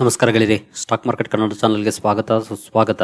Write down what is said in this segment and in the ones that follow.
ನಮಸ್ಕಾರ ಗೆಳೆಯರಿ stock market Kannada ಚಾನಲ್ಗೆ ಸ್ವಾಗತ, ಸುಸ್ವಾಗತ.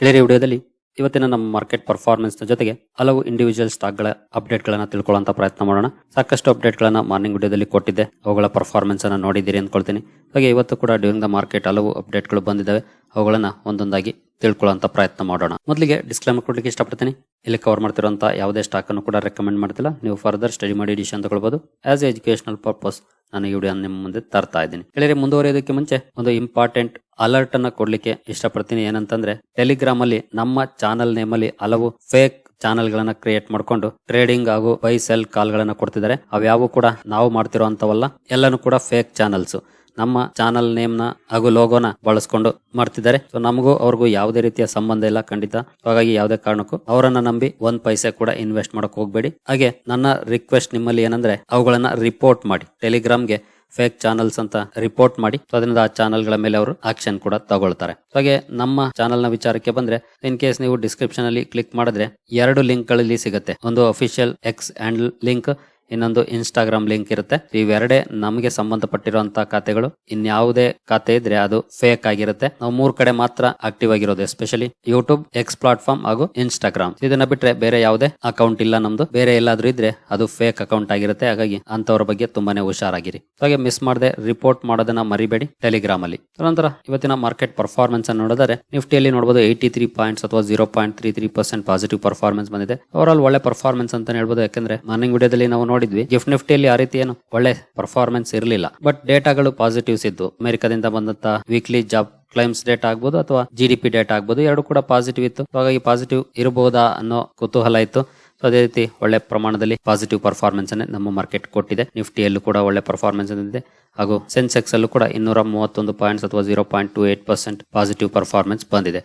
ಗೆಳೆಯರಿ ವಿಡಿಯೋದಲ್ಲಿ ಇವತ್ತಿನ ನಮ್ಮ ಮಾರ್ಕೆಟ್ ಪರ್ಫಾರ್ಮೆನ್ಸ್ ಜೊತೆಗೆ ಹಲವು ಇಂಡಿವಿಜುವಲ್ ಸ್ಟಾಕ್ಗಳ ಅಪ್ಡೇಟ್ಗಳನ್ನು ತಿಳ್ಕೊಳ್ಳೋಂಥ ಪ್ರಯತ್ನ ಮಾಡೋಣ. ಸಾಕಷ್ಟು ಅಪ್ಡೇಟ್ಗಳನ್ನು ಮಾರ್ನಿಂಗ್ ವಿಡಿಯೋದಲ್ಲಿ ಕೊಟ್ಟಿದ್ದೆ. ಅವುಗಳ ಪರ್ಫಾರ್ಮೆನ್ಸನ್ನು ನೋಡಿದ್ದೀರಿ ಅಂದ್ಕೊಳ್ತೀನಿ. ಹಾಗೆ ಇವತ್ತು ಕೂಡ ಡ್ಯೂರಿಂಗ್ ದ ಮಾರ್ಕೆಟ್ ಹಲವು ಅಪ್ಡೇಟ್ಗಳು ಬಂದಿದ್ದಾವೆ. ಅವುಗಳನ್ನು ಒಂದೊಂದಾಗಿ ತಿಳ್ಕೊಳ್ಳೋಂಥ ಪ್ರಯತ್ನ ಮಾಡೋಣ. ಮೊದಲಿಗೆ ಡಿಸ್ಕ್ಲೇಮರ್ ಕೊಡ್ಲಿಕ್ಕೆ ಇಷ್ಟಪಡ್ತೀನಿ. ಇಲ್ಲಿ ಕವರ್ ಮಾಡ್ತಿರುವಂತ ಯಾವುದೇ ಸ್ಟಾಕ್ ಅನ್ನು ಕೂಡ ರೆಕಮೆಂಡ್ ಮಾಡ್ತಿಲ್ಲ. ನೀವು ಫರ್ದರ್ ಸ್ಟಡಿ ಮಾಡಿ ಡಿಶನ್ ತಗೊಳ್ಬಹುದು ಆಸ್ ಎಜುಕೇಶನಲ್ ಪರ್ಪಸ್ ನಾನು ಈ ವಿಡಿಯೋ ನಿಮ್ಮ ಮುಂದೆ ತರ್ತಾ ಇದ್ದೀನಿ. ಹೇಳಿ ಮುಂದುವರಿಯೋದಕ್ಕೆ ಮುಂಚೆ ಒಂದು ಇಂಪಾರ್ಟೆಂಟ್ ಅಲರ್ಟ್ ಅನ್ನ ಕೊಡ್ಲಿಕ್ಕೆ ಇಷ್ಟಪಡ್ತೀನಿ. ಏನಂತಂದ್ರೆ ಟೆಲಿಗ್ರಾಮ್ ಅಲ್ಲಿ ನಮ್ಮ ಚಾನಲ್ ನೇಮ್ ಅಲ್ಲಿ ಹಲವು ಫೇಕ್ ಚಾನಲ್ ಗಳನ್ನ ಕ್ರಿಯೇಟ್ ಮಾಡ್ಕೊಂಡು ಟ್ರೇಡಿಂಗ್ ಹಾಗೂ ಬೈ ಸೆಲ್ ಕಾಲ್ ಗಳನ್ನ ಕೊಡ್ತಿದ್ದಾರೆ. ಅವ್ಯಾವು ಕೂಡ ನಾವು ಮಾಡ್ತಿರೋ ಅಂತವಲ್ಲ ಎಲ್ಲಾನು ಕೂಡ ಫೇಕ್ ಚಾನಲ್ಸ್ ನಮ್ಮ ಚಾನಲ್ ನೇಮ್ನ ಹಾಗೂ ಲೋಗೋನ ಬಳಸ್ಕೊಂಡು ಮಾಡ್ತಿದ್ದಾರೆ. ಸೊ ನಮಗೂ ಅವ್ರಿಗೂ ಯಾವುದೇ ರೀತಿಯ ಸಂಬಂಧ ಇಲ್ಲ ಖಂಡಿತ. ಹಾಗಾಗಿ ಯಾವುದೇ ಕಾರಣಕ್ಕೂ ಅವರನ್ನ ನಂಬಿ ಒಂದ್ ಪೈಸೆ ಕೂಡ ಇನ್ವೆಸ್ಟ್ ಮಾಡಕ್ ಹೋಗ್ಬೇಡಿ. ಹಾಗೆ ನನ್ನ ರಿಕ್ವೆಸ್ಟ್ ನಿಮ್ಮಲ್ಲಿ ಏನಂದ್ರೆ ಅವುಗಳನ್ನ ರಿಪೋರ್ಟ್ ಮಾಡಿ. ಟೆಲಿಗ್ರಾಮ್ಗೆ ಫೇಕ್ ಚಾನಲ್ಸ್ ಅಂತ ರಿಪೋರ್ಟ್ ಮಾಡಿ. ಅದರಿಂದ ಆ ಚಾನಲ್ಗಳ ಮೇಲೆ ಅವರು ಆಕ್ಷನ್ ಕೂಡ ತಗೊಳ್ತಾರೆ. ಹಾಗೆ ನಮ್ಮ ಚಾನಲ್ನ ವಿಚಾರಕ್ಕೆ ಬಂದ್ರೆ ಇನ್ ಕೇಸ್ ನೀವು ಡಿಸ್ಕ್ರಿಪ್ಷನ್ ಅಲ್ಲಿ ಕ್ಲಿಕ್ ಮಾಡಿದ್ರೆ ಎರಡು ಲಿಂಕ್ಗಳಲ್ಲಿ ಸಿಗುತ್ತೆ. ಒಂದು ಅಫಿಷಿಯಲ್ ಎಕ್ಸ್ ಹ್ಯಾಂಡಲ್ ಲಿಂಕ್ ಇನ್ನೊಂದು ಇನ್ಸ್ಟಾಗ್ರಾಮ್ ಲಿಂಕ್ ಇರುತ್ತೆ. ಇವೆರಡೇ ನಮಗೆ ಸಂಬಂಧಪಟ್ಟಿರುವಂತಹ ಖಾತೆಗಳು. ಇನ್ಯಾವುದೇ ಖಾತೆ ಇದ್ರೆ ಅದು ಫೇಕ್ ಆಗಿರುತ್ತೆ. ನಾವು ಮೂರ್ ಕಡೆ ಮಾತ್ರ ಆಕ್ಟಿವ್ ಆಗಿರೋದು ಎಸ್ಪೆಷಲಿ ಯೂಟ್ಯೂಬ್ ಎಕ್ಸ್ ಪ್ಲಾಟ್ಫಾರ್ಮ್ ಹಾಗೂ ಇನ್ಸ್ಟಾಗ್ರಾಮ್ ಇದನ್ನ ಬಿಟ್ರೆ ಬೇರೆ ಯಾವುದೇ ಅಕೌಂಟ್ ಇಲ್ಲ ನಮ್ದು. ಬೇರೆ ಎಲ್ಲಾದ್ರೂ ಇದ್ರೆ ಅದು ಫೇಕ್ ಅಕೌಂಟ್ ಆಗಿರುತ್ತೆ. ಹಾಗಾಗಿ ಅಂತವ್ರ ಬಗ್ಗೆ ತುಂಬಾನೇ ಹುಷಾರಾಗಿರಿ. ಹಾಗೆ ಮಿಸ್ ಮಾಡದೆ ರಿಪೋರ್ಟ್ ಮಾಡೋದನ್ನ ಮರಿಬೇಡಿ ಟೆಲಿಗ್ರಾಮ್ ಅಲ್ಲಿ. ನಂತರ ಇವತ್ತಿನ ಮಾರ್ಕೆಟ್ ಪರ್ಫಾರ್ಮೆನ್ಸ್ ಅನ್ನು ನೋಡಿದರೆ ನಿಫ್ಟಿಯಲ್ಲಿ ನೋಡಬಹುದು ಏಯ್ಟಿ ತ್ರೀ ಪಾಯಿಂಟ್ಸ್ ಅಥವಾ zero point three three percent positive performance ಬಂದಿದೆ. ಓವರ್ ಆಲ್ ಒಳ್ಳೆ ಪರ್ಫಾರ್ಮೆನ್ಸ್ ಅಂತ ಹೇಳ್ಬೋದು. ಯಾಕಂದ್ರೆ ಮಾರ್ನಿಂಗ್ ವಿಡಿಯೋದಲ್ಲಿ ನಾವು ನೋಡಿದ್ವಿ. ಗಿಫ್ಟ್ ನಿಫ್ಟಿಯಲ್ಲಿ ಆ ರೀತಿ ಏನು ಒಳ್ಳೆ ಪರ್ಫಾರ್ಮೆನ್ಸ್ ಇರಲಿಲ್ಲ. ಬಟ್ ಡೇಟಾಗಳು ಪಾಸಿಟಿವ್ಸ್ ಇದ್ದು ಅಮೆರಿಕದಿಂದ ಬಂದಂತ ವೀಕ್ಲಿ ಜಾಬ್ ಕ್ಲೈಮ್ಸ್ ಡೇಟ್ ಆಗ್ಬೋದು ಅಥವಾ ಜಿ ಡಿ ಪಿ ಡೇಟ್ ಆಗ್ಬೋದು, ಎರಡು ಕೂಡ ಪಾಸಿಟಿವ್ ಇತ್ತು. ಹಾಗಾಗಿ ಪಾಸಿಟಿವ್ ಇರಬಹುದಾ ಅನ್ನೋ ಕುತೂಹಲ ಇತ್ತು. ಸೊ ಅದೇ ರೀತಿ ಒಳ್ಳೆ ಪ್ರಮಾಣದಲ್ಲಿ ಪಾಸಿಟಿವ್ ಪರ್ಫಾರ್ಮೆನ್ಸ್ ಅನ್ನೇ ನಮ್ಮ ಮಾರ್ಕೆಟ್ ಕೊಟ್ಟಿದೆ. ನಿಫ್ಟಿಯಲ್ಲೂ ಕೂಡ ಒಳ್ಳೆ ಪರ್ಫಾರ್ಮೆನ್ಸ್ ಇದೆ ಹಾಗೂ ಸೆನ್ಸೆಕ್ಸ್ ಅಲ್ಲೂ ಕೂಡ ಇನ್ನೂರ ಮೂವತ್ತೊಂದು ಪಾಯಿಂಟ್ಸ್ ಅಥವಾ zero point two eight percent positive performance ಬಂದಿದೆ.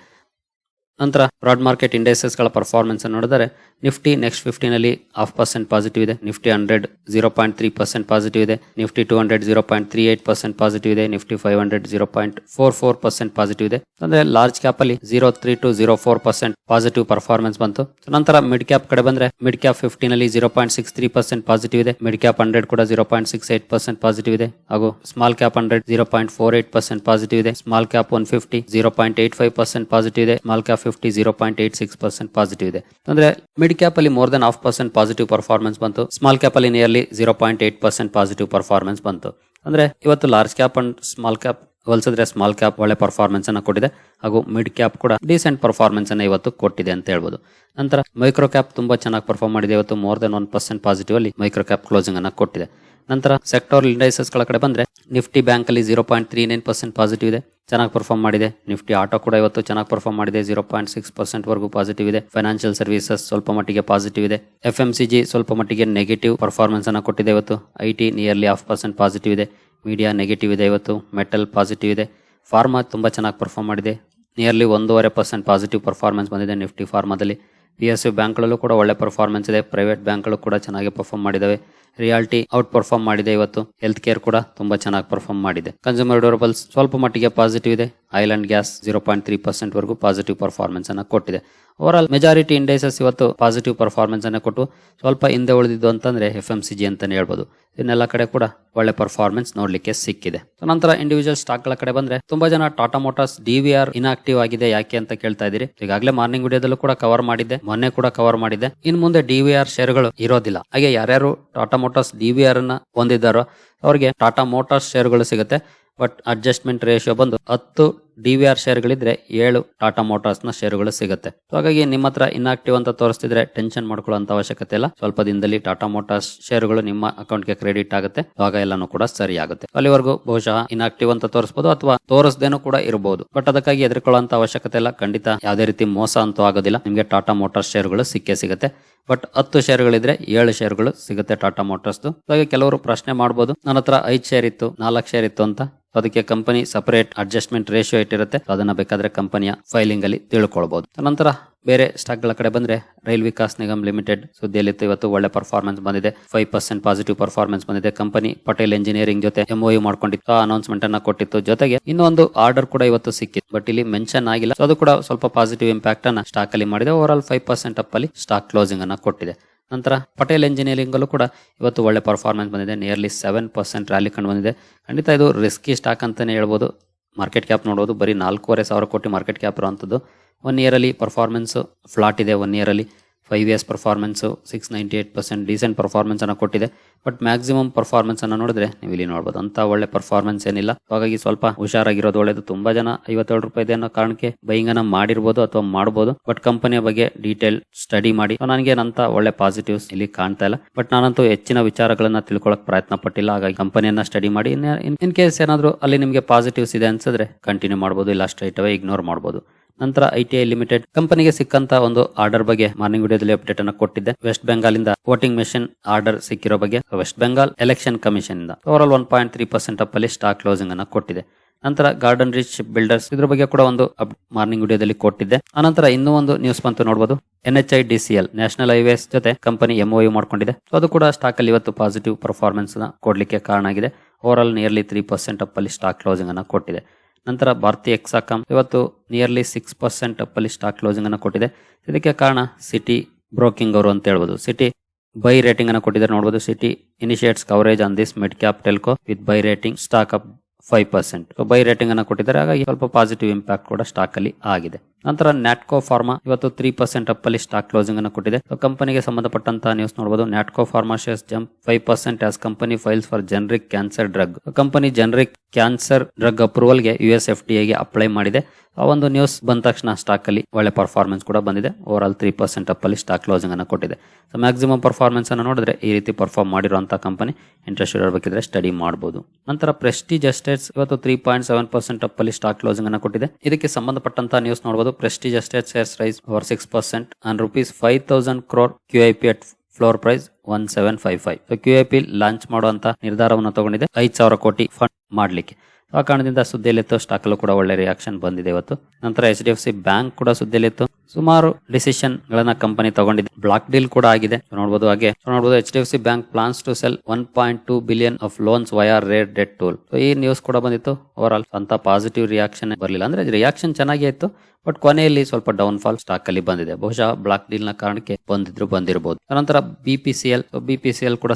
ನಂತರ ಬ್ರಾಡ್ ಮಾರ್ಕೆಟ್ ಇಂಡೆಕ್ಸಸ್ಗಳ ಪರ್ಫಾರ್ಮೆನ್ಸ್ ನೋಡಿದರೆ ನಿಫ್ಟಿ ನೆಕ್ಸ್ಟ್ ಫಿಫ್ಟಿನಲ್ಲಿ ಹಾಫ್ ಪರ್ಸೆಂಟ್ ಪಾಸಿಟಿವ್ ಇದೆ. Nifty hundred zero point three percent positive ಇದೆ. Nifty two hundred zero point three eight percent positive ಇದೆ. Nifty five hundred zero point four four percent positive ಇದೆ. ಅಂದ್ರೆ large cap ಅಲ್ಲಿ zero three two zero four percent positive performance ಬಂತು. ನಂತರ mid cap ಕಡೆ ಬಂದ್ರೆ mid cap ಫಿಫ್ಟಿನಲ್ಲಿ zero point six three percent positive ಇದೆ. Mid cap hundred ಕೂಡ zero point six eight percent positive ಇದೆ. ಹಾಗೂ small cap hundred zero point four eight percent positive ಇದೆ. Small cap one fifty zero point eight five percent positive ಇದೆ. Small cap fifty zero point eight six percent positive ಇದೆ. ಅಂದ್ರೆ mid cap ಅಲ್ಲಿ more than half percent positive performance ಬಂತು. Small cap ಅಲ್ಲಿ nearly zero point eight percent positive performance ಬಂತು. ಅಂದ್ರೆ ಇವತ್ತು large cap and small cap ಹೋಲಿಸಿದ್ರೆ small cap ಒಳ್ಳೆ ಪರ್ಫಾರ್ಮೆನ್ಸ್ ಅನ್ನ ಕೊಟ್ಟಿದೆ. ಹಾಗೂ ಮಿಡ್ ಕ್ಯಾಪ್ ಕೂಡ ಡೀಸೆಂಟ್ ಪರ್ಫಾರ್ಮೆನ್ಸ್ ಅನ್ನ ಇವತ್ತು ಕೊಟ್ಟಿದೆ ಅಂತ ಹೇಳ್ಬೋದು. ನಂತರ ಮೈಕ್ರೋ ಕ್ಯಾಪ್ ತುಂಬಾ ಚೆನ್ನಾಗಿ ಪರ್ಫಾರ್ಮ್ ಮಾಡಿದೆ. ಇವತ್ತು more than one percent positive ಅಲ್ಲಿ ಮೈಕ್ರೋ ಕ್ಯಾಪ್ ಕ್ಲೋಸಿಂಗ್ ಅನ್ನ ಕೊಟ್ಟಿದೆ. ನಂತರ ಸೆಕ್ಟರ್ ಇಂಡೈಸಸ್ಗಳ ಕಡೆ ಬಂದ್ರೆ ನಿಫ್ಟಿ ಬ್ಯಾಂಕ್ ಅಲ್ಲಿ zero point three nine percent positive ಇದೆ. ಚೆನ್ನಾಗಿ ಪರ್ಫಾರ್ಮ್ ಮಾಡಿದೆ. ನಿಫ್ಟಿ ಆಟೋ ಕೂಡ ಇವತ್ತು ಚೆನ್ನಾಗಿ ಪರ್ಫಾರ್ಮ್ ಮಾಡಿದೆ. ಜೀರೋ ಪಾಯಿಂಟ್ ಸಿಕ್ಸ್ ಪರ್ಸೆಂಟ್ ವರೆಗೂ ಪಾಸಿಟಿವ್ ಇದೆ. ಫೈನಾನ್ಷಿಯಲ್ ಸರ್ವಿಸಸ್ ಸ್ವಲ್ಪ ಮಟ್ಟಿಗೆ ಪಾಸಿಟಿವ್ ಇದೆ. ಎಫ್ ಎಂ ಸಿ ಜಿ ಸ್ವಲ್ಪ ಮಟ್ಟಿಗೆ ನೆಗೆಟಿವ್ ಪರ್ಫಾರ್ಮೆನ್ಸ್ ಅನ್ನು ಕೊಟ್ಟಿದೆ ಇವತ್ತು. I T nearly half percent positive ಇದೆ. ಮೀಡಿಯಾ ನೆಗೆಟಿವ್ ಇದೆ ಇವತ್ತು. ಮೆಟಲ್ ಪಾಸಿಟಿವ್ ಇದೆ. ಫಾರ್ಮಾ ತುಂಬಾ ಚೆನ್ನಾಗಿ ಪರ್ಫಾರ್ಮ್ ಮಾಡಿದೆ. ನಿಯರ್ಲಿ ಒಂದೂವರೆ ಪರ್ಸೆಂಟ್ ಪಾಸಿಟಿವ್ ಪರ್ಫಾರ್ಮೆನ್ಸ್ ಬಂದಿದೆ ನಿಫ್ಟಿ ಫಾರ್ಮಾದಲ್ಲಿ ಪಿ ಎಸ್ ಯು ಬ್ಯಾಂಕ್ಗಳಲ್ಲೂ ಕೂಡ ಒಳ್ಳೆ ಪರ್ಫಾರ್ಮೆನ್ಸ್ ಇದೆ. ಪ್ರೈವೇಟ್ ಬ್ಯಾಂಕ್ಗಳು ಕೂಡ ಚೆನ್ನಾಗಿ ಪರ್ಫಾರ್ಮ್ ಮಾಡಿದಾವೆ. ರಿಯಾಲಿಟಿ ಔಟ್ ಪರ್ಫಾರ್ಮ್ ಮಾಡಿದೆ ಇವತ್ತು. ಹೆಲ್ತ್ ಕೇರ್ ಕೂಡ ತುಂಬಾ ಚೆನ್ನಾಗಿ ಪರ್ಫಾರ್ಮ್ ಮಾಡಿದೆ. ಕನ್ಸ್ಯೂಮರ್ ಡ್ಯೂರಬಲ್ಸ್ ಸ್ವಲ್ಪ ಮಟ್ಟಿಗೆ ಪಾಸಿಟಿವ್ ಇದೆ. And gas zero point three percent ವರೆಗೂ ಪಾಸಿಟಿವ್ ಪರ್ಫಾರ್ಮೆನ್ಸ್ ಅನ್ನು ಕೊಟ್ಟಿದೆ. ಓವರ್ ಆಲ್ ಮೆಜಾರಿಟಿ ಇಂಡೈಸಸ್ ಇವತ್ತು ಪಾಸಿಟಿವ್ ಪರ್ಫಾರ್ಮೆನ್ಸ್ ಅನ್ನು ಕೊಟ್ಟು ಸ್ವಲ್ಪ ಹಿಂದೆ ಉಳಿದಿದ್ದು ಅಂತಂದ್ರೆ ಎಫ್ ಎಂ ಸಿ ಜಿ ಅಂತಾನೆ ಹೇಳ್ಬೋದು. ಇನ್ನೆಲ್ಲ ಕಡೆ ಕೂಡ ಒಳ್ಳೆ ಪರ್ಫಾರ್ಮೆನ್ಸ್ ನೋಡ್ಲಿಕ್ಕೆ ಸಿಕ್ಕಿದೆ. ನಂತರ ಇಂಡಿವಿಜುವಲ್ ಸ್ಟಾಕ್ಗಳ ಕಡೆ ಬಂದ್ರೆ ತುಂಬಾ ಜನ Tata Motors D V R inactive ಆಗಿದೆ ಯಾಕೆ ಅಂತ ಕೇಳ್ತಾ ಇದೀರಿ ಈಗಾಗಲೇ ಮಾರ್ನಿಂಗ್ ವಿಡಿಯೋದಲ್ಲೂ ಕೂಡ ಕವರ್ ಮಾಡಿದ್ದೆ, ಮೊನ್ನೆ ಕೂಡ ಕವರ್ ಮಾಡಿದ್ದೆ. ಇನ್ ಮುಂದೆ ಡಿ ವಿ ಆರ್ ಶೇರ್ಗಳು ಇರೋದಿಲ್ಲ. ಹಾಗೆ ಯಾರ್ಯಾರು Tata Motors D V R ಅನ್ನ ಹೊಂದಿದ್ದಾರೋ ಅವ್ರಿಗೆ ಟಾಟಾ ಮೋಟಾರ್ಸ್ ಶೇರ್ಗಳು ಸಿಗುತ್ತೆ. ಬಟ್ ಅಡ್ಜಸ್ಟ್ಮೆಂಟ್ ರೇಷಿಯೋ ಬಂದು ಹತ್ತು ಡಿ ವಿ ಆರ್ ಶೇರ್ಗಳಿದ್ರೆ ಏಳು ಟಾಟಾ ಮೋಟಾರ್ಸ್ನ ಶೇರುಗಳು ಸಿಗುತ್ತೆ. ಹಾಗಾಗಿ ನಿಮ್ಮ ಹತ್ರ ಇನ್ಆಕ್ಟಿವ್ ಅಂತ ತೋರಿಸ್ತಿದ್ರೆ ಟೆನ್ಷನ್ ಮಾಡ್ಕೊಳ್ಳುವಂತ ಅವಶ್ಯಕತೆ ಇಲ್ಲ. ಸ್ವಲ್ಪ ದಿನದಲ್ಲಿ ಟಾಟಾ ಮೋಟಾರ್ಸ್ ಶೇರುಗಳು ನಿಮ್ಮ ಅಕೌಂಟ್ಗೆ ಕ್ರೆಡಿಟ್ ಆಗುತ್ತೆ. ಆಗ ಎಲ್ಲಾನು ಕೂಡ ಸರಿ ಆಗುತ್ತೆ ಅಲ್ಲಿವರೆಗೂ ಬಹುಶಃ ಇನ್ಆಕ್ಟಿವ್ ಅಂತ ತೋರಿಸಬಹುದು ಅಥವಾ ತೋರಿಸದೇನು ಕೂಡ ಇರಬಹುದು ಬಟ್ ಅದಕ್ಕಾಗಿ ಎದುರ್ಕೊಳ್ಳುವಂತ ಅವಶ್ಯಕತೆ ಇಲ್ಲ. ಖಂಡಿತ ಯಾವುದೇ ರೀತಿ ಮೋಸ ಅಂತೂ ಆಗೋದಿಲ್ಲ. ನಿಮಗೆ ಟಾಟಾ ಮೋಟಾರ್ಸ್ ಶೇರ್ಗಳು ಸಿಕ್ಕೇ ಸಿಗುತ್ತೆ. ಬಟ್ ಹತ್ತು ಶೇರ್ಗಳಿದ್ರೆ ಏಳು ಶೇರ್ಗಳು ಸಿಗುತ್ತೆ ಟಾಟಾ ಮೋಟಾರ್ಸ್ ಹಾಗೆ ಕೆಲವರು ಪ್ರಶ್ನೆ ಮಾಡಬಹುದು ನನ್ನ ಹತ್ರ ಐದು ಶೇರ್ ಇತ್ತು, ನಾಲ್ಕು ಶೇರ್ ಇತ್ತು ಅಂತ. ಅದಕ್ಕೆ ಕಂಪನಿ ಸಪರೇಟ್ ಅಡ್ಜಸ್ಟ್ಮೆಂಟ್ ರೇಷಿಯೋ ಇಟ್ಟಿರುತ್ತೆ. ಅದನ್ನ ಬೇಕಾದ್ರೆ ಕಂಪನಿಯ ಫೈಲಿಂಗ್ ಅಲ್ಲಿ ತಿಳ್ಕೊಳ್ಬಹುದು ನಂತರ ಬೇರೆ ಸ್ಟಾಕ್ಗಳ ಕಡೆ ಬಂದ್ರೆ ರೈಲ್ ವಿಕಾಸ್ ನಿಗಮ್ ಲಿಮಿಟೆಡ್ ಸುದ್ದಿಯಲ್ಲಿ ಇವತ್ತು ಒಳ್ಳೆ ಪರ್ಫಾರ್ಮೆನ್ಸ್ ಬಂದಿದೆ. ಫೈವ್ ಪರ್ಸೆಂಟ್ ಪಾಸಿಟಿವ್ ಪರ್ಫಾರ್ಮೆನ್ಸ್ ಬಂದಿದೆ. ಕಂಪನಿ ಪಟೇಲ್ ಇಂಜಿನಿಯರಿಂಗ್ ಜೊತೆ ಎಂಒಯು ಮಾಡ್ಕೊಂಡಿತ್ತು. ಆ ಅನೌನ್ಸ್ಮೆಂಟ್ ಅನ್ನ ಕೊಟ್ಟಿತ್ತು. ಜೊತೆಗೆ ಇನ್ನೊಂದು ಆರ್ಡರ್ ಕೂಡ ಇವತ್ತು ಸಿಕ್ಕಿತ್ತು. ಬಟ್ ಇಲ್ಲಿ ಮೆನ್ಷನ್ ಆಗಿಲ್ಲ. ಅದು ಕೂಡ ಸ್ವಲ್ಪ ಪಾಸಿಟಿವ್ ಇಂಪ್ಯಾಕ್ಟ್ ಅನ್ನ ಸ್ಟಾಕ್ ಅಲ್ಲಿ ಮಾಡಿದೆ. Over all five percent up ಅಲ್ಲಿ ಸ್ಟಾಕ್ ಕ್ಲೋಸಿಂಗ್ ಅನ್ನ ಕೊಟ್ಟಿದೆ. ನಂತರ ಪಟೇಲ್ ಇಂಜಿನಿಯರಿಂಗ್ ಅಲ್ಲೂ ಕೂಡ ಇವತ್ತು ಒಳ್ಳೆ ಪರ್ಫಾರ್ಮೆನ್ಸ್ ಬಂದಿದೆ. ನಿಯರ್ಲಿ ಸೆವೆನ್ ಪರ್ಸೆಂಟ್ ರ್ಯಾಲಿ ಕಂಡು ಬಂದಿದೆ. ಖಂಡಿತ ಇದು ರಿಸ್ಕಿ ಸ್ಟಾಕ್ ಅಂತಲೇ ಹೇಳ್ಬೋದು. ಮಾರ್ಕೆಟ್ ಕ್ಯಾಪ್ ನೋಡೋದು ಬರೀ ನಾಲ್ಕೂವರೆ ಸಾವಿರ ಕೋಟಿ ಮಾರ್ಕೆಟ್ ಕ್ಯಾಪ್ ಇರುವಂಥದ್ದು. ಒನ್ ಇಯರಲ್ಲಿ ಪರ್ಫಾರ್ಮೆನ್ಸು ಫ್ಲಾಟ್ ಇದೆ. One ಇಯರಲ್ಲಿ five years performance six ninety eight percent decent ಪರ್ಫಾರ್ಮೆನ್ಸನ್ನು ಕೊಟ್ಟಿದೆ. ಬಟ್ ಮ್ಯಾಕ್ಸಿಮಮ್ ಪರ್ಫಾರ್ಮೆನ್ಸನ್ನು ನೋಡಿದ್ರೆ ನೀವು ಇಲ್ಲಿ ನೋಡ್ಬೋದು. ಅಂತ ಒಳ್ಳೆ ಪರ್ಫಾರ್ಮೆನ್ಸ್ ಏನಿಲ್ಲ. ಹಾಗಾಗಿ ಸ್ವಲ್ಪ ಹುಷಾರಾಗಿರೋದು ಒಳ್ಳೇದು. ತುಂಬಾ ಜನ ಐವತ್ತೇಳು ರೂಪಾಯಿ ಇದೆ ಅನ್ನೋ ಕಾರಣಕ್ಕೆ ಅನ್ನ ಮಾಡಿರ್ಬೋದು ಅಥವಾ ಮಾಡ್ಬೋದು. ಬಟ್ ಕಂಪನಿಯ ಬಗ್ಗೆ ಡೀಟೇಲ್ ಸ್ಟಡಿ ಮಾಡಿ. ನನಗೆ ಅಂತ ಒಳ್ಳೆ ಪಾಸಿಟಿವ್ಸ್ ಇಲ್ಲಿ ಕಾಣ್ತಾ ಇಲ್ಲ. ಬಟ್ ನಾನಂತೂ ಹೆಚ್ಚಿನ ವಿಚಾರಗಳನ್ನ ತಿಳ್ಕೊಳಕ್ ಪ್ರಯತ್ನ ಪಟ್ಟಿಲ್ಲ. ಹಾಗಾಗಿ ಕಂಪನಿಯನ್ನ ಸ್ಟಡಿ ಮಾಡಿ. ಇನ್ ಕೇಸ್ ಏನಾದರೂ ಅಲ್ಲಿ ನಿಮಗೆ ಪಾಸಿಟಿವ್ಸ್ ಇದೆ ಅನ್ಸಿದ್ರೆ ಕಂಟಿನ್ಯೂ ಮಾಡ್ಬೋದು. ಇಲ್ಲ ಸ್ಟ್ರೈಟ್ ಅವೇ ಇಗ್ನೋರ್ ಮಾಡ್ಬೋದು. ನಂತರ ಐ ಟಿ ಐ ಲಿಮಿಟೆಡ್ ಕಂಪನಿಗೆ ಸಿಕ್ಕಂತ ಒಂದು ಆರ್ಡರ್ ಬಗ್ಗೆ ಮಾರ್ನಿಂಗ್ ವಿಡಿಯೋದಲ್ಲಿ ಅಪ್ಡೇಟ್ ಅನ್ನು ಕೊಟ್ಟಿದ್ದೆ. ವೆಸ್ಟ್ ಬೆಂಗಾಲ್ ಇಂದ ವೋಟಿಂಗ್ ಮೆಷಿನ್ ಆರ್ಡರ್ ಸಿಕ್ಕಿರೋ ಬಗ್ಗೆ ವೆಸ್ಟ್ ಬೆಂಗಾಲ್ ಎಲೆಕ್ಷನ್ ಕಮಿಷನ್ ಇಂದ over all one point three percent up ಅಲ್ಲಿ ಸ್ಟಾಕ್ ಕ್ಲೋಸಿಂಗ್ ಅನ್ನು ಕೊಟ್ಟಿದೆ. ನಂತರ ಗಾರ್ಡನ್ ರಿಚ್ ಬಿಲ್ಡರ್ಸ್ ಇದ್ರ ಬಗ್ಗೆ ಕೂಡ ಒಂದು ಮಾರ್ನಿಂಗ್ ವಿಡಿಯೋದಲ್ಲಿ ಕೊಟ್ಟಿದ್ದೆ. ಅನಂತರ ಇನ್ನೂ ಒಂದು ನ್ಯೂಸ್ ಬಂತು ನೋಡಬಹುದು N H I D C L, national highways ಜೊತೆ ಕಂಪನಿ ಎಂಒಯು ಮಾಡ್ಕೊಂಡಿದೆ. ಸೊ ಅದು ಕೂಡ ಸ್ಟಾಕ್ ಅಲ್ಲಿ ಇವತ್ತು ಪಾಸಿಟಿವ್ ಪರ್ಫಾರ್ಮೆನ್ಸ್ನ ಕೊಡ್ಲಿಕ್ಕೆ ಕಾರಣ ಆಗಿದೆ. Over all nearly three percent up ಅಲ್ಲಿ ಸ್ಟಾಕ್ ಕ್ಲೋಸಿಂಗ್ ಅನ್ನ ಕೊಟ್ಟಿದೆ. ನಂತರ ಭಾರತೀಯ ಎಕ್ಸಾಕಾಮ್ ಇವತ್ತು ನಿಯರ್ಲಿ ಸಿಕ್ಸ್ ಪರ್ಸೆಂಟ್ ಅಲ್ಲಿ ಸ್ಟಾಕ್ ಕ್ಲೋಸಿಂಗ್ ಅನ್ನು ಕೊಟ್ಟಿದೆ. ಇದಕ್ಕೆ ಕಾರಣ ಸಿಟಿ ಬ್ರೋಕಿಂಗ್ ಅವರು ಅಂತ ಹೇಳ್ಬೋದು. ಸಿಟಿ ಬೈ ರೇಟಿಂಗ್ ಅನ್ನು ಕೊಟ್ಟಿದ್ದಾರೆ. ನೋಡಬಹುದು Citi initiates coverage on this mid cap telco with buy rating stock up five percent buy rating ಅನ್ನು ಕೊಟ್ಟಿದ್ದಾರೆ. ಹಾಗಾಗಿ ಸ್ವಲ್ಪ ಪಾಸಿಟಿವ್ ಇಂಪ್ಯಾಕ್ಟ್ ಕೂಡ ಸ್ಟಾಕ್ ಅಲ್ಲಿ ಆಗಿದೆ. ನಂತರ ನ್ಯಾಟ್ಕೋ ಫಾರ್ಮಾ ಇವತ್ತು ತ್ರೀ ಪರ್ಸೆಂಟ್ ಅಪ್ ಅಲ್ಲಿ ಸ್ಟಾಕ್ ಕ್ಲೋಸಿಂಗ್ ಅನ್ನು ಕೊಟ್ಟಿದೆ. ಕಂಪನಿಗೆ ಸಂಬಂಧಪಟ್ಟಂತ ನ್ಯೂಸ್ ನೋಡಬಹುದು Natco pharma shares jump five percent as company files for generic cancer drug company generic cancer drug ಅಪ್ರೂವಲ್ಗೆ U S F T ಎಗೆ ಅಪ್ಲೈ ಮಾಡಿದೆ. ಆ ಒಂದು ನ್ಯೂಸ್ ಬಂದ ತಕ್ಷಣ ಸ್ಟಾಕ್ ಅಲ್ಲಿ ಒಳ್ಳೆ ಪರ್ಫಾರ್ಮೆನ್ಸ್ ಕೂಡ ಬಂದಿದೆ. Over all three percent up ಅಲ್ಲಿ ಸ್ಟಾಕ್ ಕ್ಲೋಸಿಂಗ್ ಅನ್ನು ಕೊಟ್ಟಿದೆ. ಸೊ ಮ್ಯಾಕ್ಸಿಮಮ್ ಪರ್ಫಾರ್ಮೆನ್ಸ್ ಅನ್ನು ನೋಡಿದ್ರೆ ಈ ರೀತಿ ಪರ್ಫಾರ್ಮ್ ಮಾಡಿರುವಂತಹ ಕಂಪನಿ ಇಂಟ್ರೆಸ್ಟ್ ಇರಬೇಕಿದ್ರೆ ಸ್ಟಡಿ ಮಾಡಬಹುದು ನಂತರ ಪ್ರೆಸ್ಟೀಜ್ ಎಸ್ಟೇಟ್ಸ್ ಇವತ್ತು three point seven percent up ಅಲ್ಲಿ ಸ್ಟಾಕ್ ಕ್ಲೋಸಿಂಗ್ ಅನ್ನು ಕೊಟ್ಟಿದೆ. ಇದಕ್ಕೆ ಸಂಬಂಧಪಟ್ಟಂತಹ ನ್ಯೂಸ್ ನೋಡಬಹುದು Prestige Estate shares rise over six percent and rupees five thousand crore Q I P at floor price one seven five five. Q A P launch ಮಾಡುವಂತ ನಿರ್ಧಾರವನ್ನು ತಗೊಂಡಿದೆ. ಐದು ಸಾವಿರ ಕೋಟಿ ಫಂಡ್ ಮಾಡಲಿಕ್ಕೆ. ಆ ಕಾರಣದಿಂದ ಸುದ್ದಿಯಲ್ಲಿತ್ತು ಸ್ಟಾಕ್ ಅಲ್ಲೂ ಕೂಡ ಒಳ್ಳೆ ರಿಯಾಕ್ಷನ್ ಬಂದಿದೆ ಇವತ್ತು. ನಂತರ H D F C bank ಕೂಡ ಸುದ್ದಿಯಲ್ಲಿತ್ತು. ಸುಮಾರು ಡಿಸಿಷನ್ ಗಳನ್ನ ಕಂಪನಿ ತಗೊಂಡಿದೆ. ಬ್ಲಾಕ್ ಡೀಲ್ ಕೂಡ ಆಗಿದೆ. ನೋಡಬಹುದು ಹಾಗೆ ನೋಡಬಹುದು H D F C bank plans to sell one point two billion of loans via rate debt tool ಈ ನ್ಯೂಸ್ ಕೂಡ ಬಂದಿತ್ತು. ಓವರ್ ಆಲ್ ಅಂತ ಪಾಸಿಟಿವ್ ರಿಯಾಕ್ಷನ್ ಬರಲಿಲ್ಲ. ಅಂದ್ರೆ ರಿಯಾಕ್ಷನ್ ಚೆನ್ನಾಗಿ ಇತ್ತು. ಬಟ್ ಕೊನೆಯಲ್ಲಿ ಸ್ವಲ್ಪ ಡೌನ್ ಫಾಲ್ ಸ್ಟಾಕ್ ಅಲ್ಲಿ ಬಂದಿದೆ. ಬಹುಶಃ ಬ್ಲಾಕ್ ಡೀಲ್ನ ಕಾರಣಕ್ಕೆ ಬಂದಿದ್ರು ಬಂದಿರಬಹುದು ನಂತರ B P C L B ಕೂಡ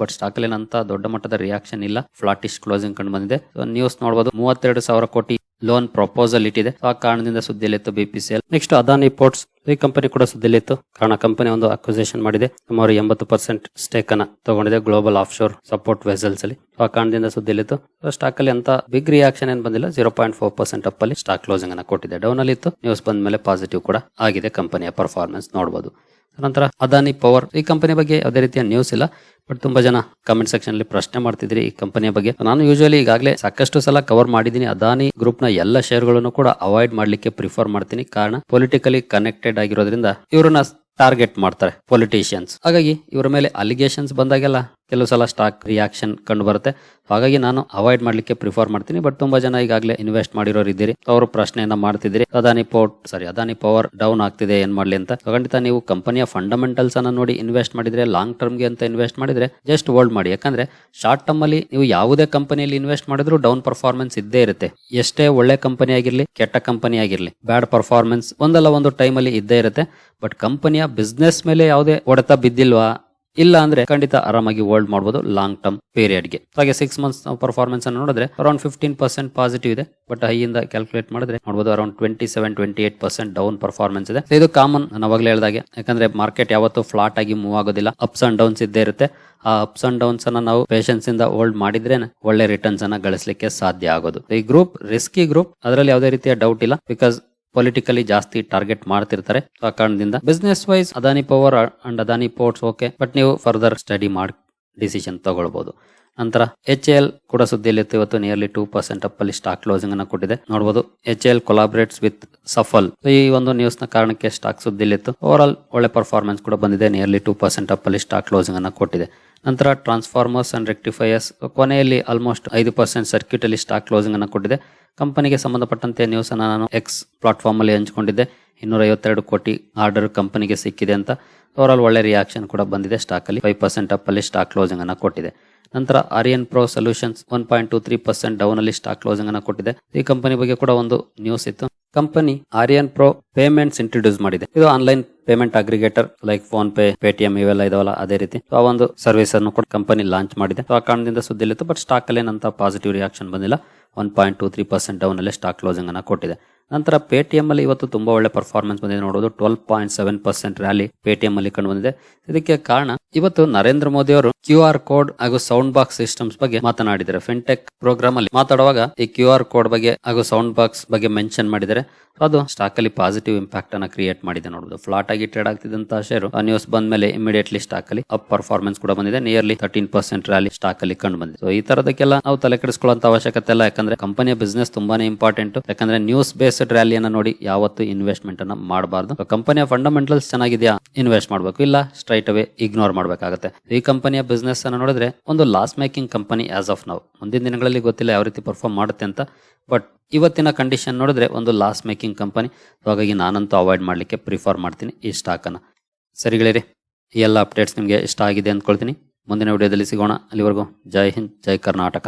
ಬಟ್ ಸ್ಟಾಕ್ ಅಲ್ಲಿ ದೊಡ್ಡ ಮಟ್ಟದ ರಿಯಾಕ್ಷನ್ ಇಲ್ಲ. ಫ್ಲಾಟಿಶ್ ಕ್ಲೋಸಿಂಗ್ ಕಂಡು ಬಂದಿದೆ. ನ್ಯೂಸ್ ನೋಡಬಹುದು ಮೂವತ್ತೆರಡು ಸಾವಿರ ಕೋಟಿ ಲೋನ್ ಪ್ರಪೋಸಲ್ ಇಟ್ಟಿದೆ. ಆ ಕಾರಣದಿಂದ ಸುದ್ದಿಯಲ್ಲಿತ್ತು ಬಿಪಿಸಿಎಲ್ ನೆಕ್ಸ್ಟ್ ಅದಾನಿ ಪೋರ್ಟ್ಸ್ ಈ ಕಂಪನಿ ಕೂಡ ಸುದ್ದಿಯಲ್ಲಿತ್ತು ಕಾರಣ ಕಂಪನಿ ಒಂದು ಅಕ್ವಿಸೇಷನ್ ಮಾಡಿದೆ. ಸುಮಾರು ಎಂಬತ್ತು ಪರ್ಸೆಂಟ್ ಸ್ಟೇಕ್ ಅನ್ನ ತಗೊಂಡಿದೆ global offshore support vessels ಅಲ್ಲಿ ಆ ಕಾರಣದಿಂದ ಸುದ್ದಿಯಲ್ಲಿತ್ತು ಸ್ಟಾಕ್ ಅಲ್ಲಿ ಅಂತ ಬಿಗ್ ರಿಯಾಕ್ಷನ್ ಏನ್ ಬಂದಿಲ್ಲ. Zero point four percent up ಅಲ್ಲಿ ಸ್ಟಾಕ್ ಕ್ಲೋಸಿಂಗ್ ಅನ್ನ ಕೊಟ್ಟಿದೆ. ಡೌನ್ ಅಲ್ಲಿ ಇತ್ತು. ನ್ಯೂಸ್ ಬಂದ ಮೇಲೆ ಪಾಸಿಟಿವ್ ಕೂಡ ಆಗಿದೆ. ಕಂಪನಿಯ ಪರ್ಫಾರ್ಮೆನ್ಸ್ ನೋಡಬಹುದು ನಂತರ ಅದಾನಿ ಪವರ್. ಈ ಕಂಪನಿ ಬಗ್ಗೆ ಯಾವುದೇ ರೀತಿಯ ನ್ಯೂಸ್ ಇಲ್ಲ ಬಟ್ ತುಂಬಾ ಜನ ಕಮೆಂಟ್ ಸೆಕ್ಷನ್ ಅಲ್ಲಿ ಪ್ರಶ್ನೆ ಮಾಡ್ತಿದ್ರಿ ಈ ಕಂಪನಿಯ ಬಗ್ಗೆ. ನಾನು ಯೂಶಲಿ ಈಗಾಗಲೇ ಸಾಕಷ್ಟು ಸಲ ಕವರ್ ಮಾಡಿದ್ದೀನಿ ಅದಾನಿ ಗ್ರೂಪ್ನ ಎಲ್ಲ ಶೇರ್ಗಳನ್ನು ಕೂಡ ಅವಾಯ್ಡ್ ಮಾಡ್ಲಿಕ್ಕೆ ಪ್ರಿಫರ್ ಮಾಡ್ತೀನಿ. ಕಾರಣ ಪೊಲಿಟಿಕಲಿ ಕನೆಕ್ಟೆಡ್ ಆಗಿರೋದ್ರಿಂದ ಇವರನ್ನ ಟಾರ್ಗೆಟ್ ಮಾಡ್ತಾರೆ ಪೊಲಿಟಿಷಿಯನ್ಸ್ ಹಾಗಾಗಿ ಇವರ ಮೇಲೆ ಅಲಿಗೇಷನ್ಸ್ ಬಂದಾಗೆಲ್ಲ ಕೆಲವು ಸಲ ಸ್ಟಾಕ್ ರಿಯಾಕ್ಷನ್ ಕಂಡು ಬರುತ್ತೆ. ಹಾಗಾಗಿ ನಾನು ಅವಾಯ್ಡ್ ಮಾಡಲಿಕ್ಕೆ ಪ್ರಿಫರ್ ಮಾಡ್ತೀನಿ. ಬಟ್ ತುಂಬಾ ಜನ ಈಗಾಗಲೇ ಇನ್ವೆಸ್ಟ್ ಮಾಡಿರೋರು ಇದ್ದೀರಿ. ಅವರು ಪ್ರಶ್ನೆಯನ್ನ ಮಾಡ್ತಿದ್ದೀರಿ. Adani port sorry Adani power down ಆಗ್ತಿದೆ, ಏನ್ ಮಾಡ್ಲಿ ಅಂತ. ಖಂಡಿತ ನೀವು ಕಂಪನಿಯ ಫಂಡಮೆಂಟಲ್ಸ್ ಅನ್ನ ನೋಡಿ ಇನ್ವೆಸ್ಟ್ ಮಾಡಿದ್ರೆ ಲಾಂಗ್ ಟರ್ಮ್ಗೆ ಅಂತ ಇನ್ವೆಸ್ಟ್ ಮಾಡಿದ್ರೆ ಜಸ್ಟ್ ಹೋಲ್ಡ್ ಮಾಡಿ. ಯಾಕಂದ್ರೆ ಶಾರ್ಟ್ ಟರ್ಮ್ ಅಲ್ಲಿ ನೀವು ಯಾವುದೇ ಕಂಪನಿಯಲ್ಲಿ ಇನ್ವೆಸ್ಟ್ ಮಾಡಿದ್ರು ಡೌನ್ ಪರ್ಫಾರ್ಮೆನ್ಸ್ ಇದ್ದೇ ಇರುತ್ತೆ. ಎಷ್ಟೇ ಒಳ್ಳೆ ಕಂಪನಿ ಆಗಿರ್ಲಿ, ಕೆಟ್ಟ ಕಂಪನಿ ಆಗಿರ್ಲಿ ಬ್ಯಾಡ್ ಪರ್ಫಾರ್ಮೆನ್ಸ್ ಒಂದಲ್ಲ ಒಂದು ಟೈಮ್ ಅಲ್ಲಿ ಇದ್ದೇ ಇರುತ್ತೆ. ಬಟ್ ಕಂಪನಿಯ ಬಿಸ್ನೆಸ್ ಮೇಲೆ ಯಾವುದೇ ಹೊಡೆತ ಬಿದ್ದಿಲ್ವಾ ಇಲ್ಲ ಅಂದ್ರೆ ಖಂಡಿತ ಆರಾಮಾಗಿ ಹೋಲ್ಡ್ ಮಾಡಬಹುದು ಲಾಂಗ್ ಟರ್ಮ್ ಪೀರಿಯಡ್ಗೆ. ಹಾಗೆ ಸಿಕ್ಸ್ ಮಂತ್ಸ್ ಪರ್ಫಾರ್ಮೆನ್ಸ್ ಅನ್ನು ನೋಡಿದ್ರೆ ಅರೌಂಡ್ ಫಿಫ್ಟೀನ್ ಪರ್ಸೆಂಟ್ ಪಾಸಿಟಿವ್ ಇದೆ. ಬಟ್ ಹೈ ಇಂದ ಕ್ಯಾಲ್ಕುಲೇಟ್ ಮಾಡಿದ್ರೆ ನೋಡಬಹುದು around twenty seven twenty eight percent down performance ಇದೆ ಇದು ಕಾಮನ್ ನಾವಾಗ್ಲೇ ಹೇಳಿದಾಗೆ ಯಾಕಂದ್ರೆ ಮಾರ್ಕೆಟ್ ಯಾವತ್ತೂ ಫ್ಲಾಟ್ ಆಗಿ ಮೂವ್ ಆಗೋದಿಲ್ಲ. ಅಪ್ಸ್ ಅಂಡ್ ಡೌನ್ಸ್ ಇದ್ದೇ ಇರುತ್ತೆ. ಆ ಅಪ್ಸ್ ಅಂಡ್ ಡೌನ್ಸ್ ಅನ್ನ ನಾವು ಪೇಷನ್ಸ್ ಇಂದ ಹೋಲ್ಡ್ ಮಾಡಿದ್ರೆ ಒಳ್ಳೆ ರಿಟರ್ನ್ಸ್ ಅನ್ನ ಗಳಿಸಲಿಕ್ಕೆ ಸಾಧ್ಯ ಆಗೋದು. ಈ ಗ್ರೂಪ್ ರಿಸ್ಕಿ ಗ್ರೂಪ್ ಅದರಲ್ಲಿ ಯಾವುದೇ ರೀತಿಯ ಡೌಟ್ ಇಲ್ಲ. ಬಿಕಾಸ್ ಪೊಲಿಟಿಕಲಿ ಜಾಸ್ತಿ ಟಾರ್ಗೆಟ್ ಮಾಡ್ತಿರ್ತಾರೆ. ಆ ಕಾರಣದಿಂದ business wise Adani power and Adani ports okay but ನೀವು ಫರ್ದರ್ ಸ್ಟಡಿ ಮಾಡಿ ಡಿಸಿಷನ್ ತಗೊಳ್ಬಹುದು ನಂತರ ಎಚ್ ಎಲ್ ಕೂಡ ಸುದ್ದಿಯಲ್ಲಿತ್ತು. ಇವತ್ತು ನಿಯರ್ಲಿ ಟೂ ಪರ್ಸೆಂಟ್ ಅಪ್ ಅಲ್ಲಿ ಸ್ಟಾಕ್ ಕ್ಲೋಸಿಂಗ್ ಅನ್ನು ಕೊಟ್ಟಿದೆ. ನೋಡಬಹುದು H L collaborates with Safal ಈ ಒಂದು ನ್ಯೂಸ್ನ ಕಾರಣಕ್ಕೆ ಸ್ಟಾಕ್ ಸುದ್ದಿಯಲ್ಲಿತ್ತು. ಓವರ್ ಆಲ್ ಒಳ್ಳೆ ಪರ್ಫಾರ್ಮೆನ್ಸ್ ಕೂಡ ಬಂದಿದೆ. ನಿಯರ್ಲಿ ಟೂ ಪರ್ಸೆಂಟ್ ಅಪ್ ಅಲ್ಲಿ ಸ್ಟಾಕ್ ಕ್ಲೋಸಿಂಗ್ ಅನ್ನು ಕೊಟ್ಟಿದೆ. ನಂತರ ಟ್ರಾನ್ಸ್ಫಾರ್ಮರ್ಸ್ ಅಂಡ್ ರೆಕ್ಟಿಫೈಯರ್ಸ್ ಕೊನೆಯಲ್ಲಿ ಆಲ್ಮೋಸ್ಟ್ ಐದು ಪರ್ಸೆಂಟ್ ಸರ್ಕ್ಯೂಟ್ ಅಲ್ಲಿ ಸ್ಟಾಕ್ ಕ್ಲೋಸಿಂಗ್ ಅನ್ನು ಕೊಟ್ಟಿದೆ. ಕಂಪನಿಗೆ ಸಂಬಂಧಪಟ್ಟಂತೆ ನ್ಯೂಸ್ ಅನ್ನು ನಾನು ಎಕ್ಸ್ ಪ್ಲಾಟ್ಫಾರ್ಮ್ ಅಲ್ಲಿ ಹಂಚಿಕೊಂಡಿದ್ದೆ. ಇನ್ನೂರ ಐವತ್ತೆರಡು ಕೋಟಿ ಆರ್ಡರ್ ಕಂಪನಿಗೆ ಸಿಕ್ಕಿದೆ ಅಂತ. ಓವರ್ ಆಲ್ ಒಳ್ಳೆ ರಿಯಾಕ್ಷನ್ ಕೂಡ ಬಂದಿದೆ. ಸ್ಟಾಕ್ ಅಲ್ಲಿ ಫೈವ್ ಪರ್ಸೆಂಟ್ ಅಪ್ ಅಲ್ಲಿ ಸ್ಟಾಕ್ ಕ್ಲೋಸಿಂಗ್ ಅನ್ನು ಕೊಟ್ಟಿದೆ. ನಂತರ Aurionpro solutions one point two three percent down ಅಲ್ಲಿ ಸ್ಟಾಕ್ ಕ್ಲೋಸಿಂಗ್ ಅನ್ನು ಕೊಟ್ಟಿದೆ. ಈ ಕಂಪನಿ ಬಗ್ಗೆ ಕೂಡ ಒಂದು ನ್ಯೂಸ್ ಇತ್ತು. Company Aurionpro payments introduce ಮಾಡಿದೆ. ಇದು online payment aggregator like PhonePe Paytm ಇವೆಲ್ಲ ಇದಾವಲ್ಲ, ಅದೇ ರೀತಿ. ಆ ಒಂದು ಸರ್ವಿಸ್ ಅನ್ನು ಕೂಡ ಕಂಪನಿ ಲಾಂಚ್ ಮಾಡಿದೆ. ಆ ಕಾರಣದಿಂದ ಸುದ್ದಿಲಿತ್ತು ಬಟ್ ಸ್ಟಾಕ್ ಅಲ್ಲಿ ಏನಂತ ಪಾಸಿಟಿವ್ ರಿಯಾಕ್ಷನ್ ಬಂದಿಲ್ಲ. One point two three percent down ಅಲ್ಲಿ ಸ್ಟಾಕ್ ಕ್ಲೋಸಿಂಗ್ ಅನ್ನ ಕೊಟ್ಟಿದೆ. ನಂತರ ಪೇಟಿಎಂ ಅಲ್ಲಿ ಇವತ್ತು ತುಂಬಾ ಒಳ್ಳೆ ಪರ್ಫಾರ್ಮೆನ್ಸ್ ಬಂದಿದೆ. ನೋಡೋದು twelve point seven percent rally Paytm ಅಲ್ಲಿ ಕಂಡು ಬಂದಿದೆ. ಇದಕ್ಕೆ ಕಾರಣ ಇವತ್ತು ನರೇಂದ್ರ ಮೋದಿ ಅವರು ಕ್ಯೂ ಆರ್ ಕೋಡ್ ಹಾಗೂ ಸೌಂಡ್ ಬಾಕ್ಸ್ ಸಿಸ್ಟಮ್ಸ್ ಬಗ್ಗೆ ಮಾತನಾಡಿದ್ದಾರೆ. ಫಿನ್ಟೆಕ್ ಪ್ರೋಗ್ರಾಮ್ ಅಲ್ಲಿ ಮಾತಾಡುವಾಗ ಈ ಕ್ಯೂ ಆರ್ ಕೋಡ್ ಬಗ್ಗೆ ಹಾಗೂ ಸೌಂಡ್ ಬಾಕ್ಸ್ ಬಗ್ಗೆ ಮೆನ್ಷನ್ ಮಾಡಿದರೆ ಅದು ಸ್ಟಾಕ್ ಅಲ್ಲಿ ಪಾಸಿಟಿವ್ ಇಂಪ್ಯಾಕ್ಟ್ ಅನ್ನ ಕ್ರಿಯೇಟ್ ಮಾಡಿದೆ. ನೋಡೋದು ಫ್ಲಾಟ್ ಆಗಿ ಟ್ರೇಡ್ ಆಗ್ತಿದ್ದಂತ ಆ ನ್ಯೂಸ್ ಬಂದ ಮೇಲೆ ಇಮಿಡಿಯೇಟ್ಲಿ ಸ್ಟಾಕ್ ಅಲ್ಲಿ ಅಪ್ ಪರ್ಫಾರ್ಮೆನ್ಸ್ ಕೂಡ ಬಂದಿದೆ. Nearly thirteen percent rally stock ಅಲ್ಲಿ ಕಂಡು ಬಂದಿದೆ. ಈ ತರದಕ್ಕೆಲ್ಲ ನಾವು ತಲೆ ಕೆಡಿಸಿಕೊಳ್ಳುವಂತ ಅವಶ್ಯಕತೆ ಇಲ್ಲ. ಯಾಕಂದ್ರೆ ಕಂಪನಿಯ ಬಿಸ್ನೆಸ್ ತುಂಬಾನೇ ಇಂಪಾರ್ಟೆಂಟ್ ಯಾಕಂದ್ರೆ ನ್ಯೂಸ್ ಬೇಸ್ಡ್ ರ್ಯಾಲಿಯನ್ನ ನೋಡಿ ಯಾವತ್ತು ಇನ್ವೆಸ್ಟ್ಮೆಂಟ್ ಅನ್ನ ಮಾಡಬಾರ್ದು. ಕಂಪನಿಯ ಫಂಡಮೆಂಟಲ್ಸ್ ಚೆನ್ನಾಗಿದೆಯಾ? ಇನ್ವೆಸ್ಟ್ ಮಾಡಬೇಕು. ಇಲ್ಲ ಸ್ಟ್ರೈಟ್ ಅವೇ ಇಗ್ನೋರ್ ಮಾಡಬೇಕಾಗುತ್ತೆ. ಈ ಕಂಪನಿಯ ಬಿಸ್ನೆಸ್ ಅನ್ನ ನೋಡಿದ್ರೆ ಒಂದು loss making company as of ನಾವು ಮುಂದಿನ ದಿನಗಳಲ್ಲಿ ಗೊತ್ತಿಲ್ಲ ಯಾವ ರೀತಿ ಪರ್ಫಾರ್ಮ್ ಮಾಡುತ್ತೆ ಅಂತ. ಬಟ್ ಇವತ್ತಿನ ಕಂಡೀಷನ್ ನೋಡಿದ್ರೆ ಒಂದು ಲಾಸ್ ಮೇಕಿಂಗ್ ಕಂಪನಿ ಹಾಗಾಗಿ ನಾನಂತೂ ಅವಾಯ್ಡ್ ಮಾಡಲಿಕ್ಕೆ ಪ್ರಿಫರ್ ಮಾಡ್ತೀನಿ. ಈ ಸ್ಟಾಕನ್ನು ಸರಿಗಳಿರಿ ಈ ಎಲ್ಲ ಅಪ್ಡೇಟ್ಸ್ ನಿಮಗೆ ಇಷ್ಟ ಆಗಿದೆ ಅಂದ್ಕೊಳ್ತೀನಿ. ಮುಂದಿನ ವಿಡಿಯೋದಲ್ಲಿ ಸಿಗೋಣ. ಅಲ್ಲಿವರೆಗೂ ಜೈ ಹಿಂದ್, ಜೈ ಕರ್ನಾಟಕ.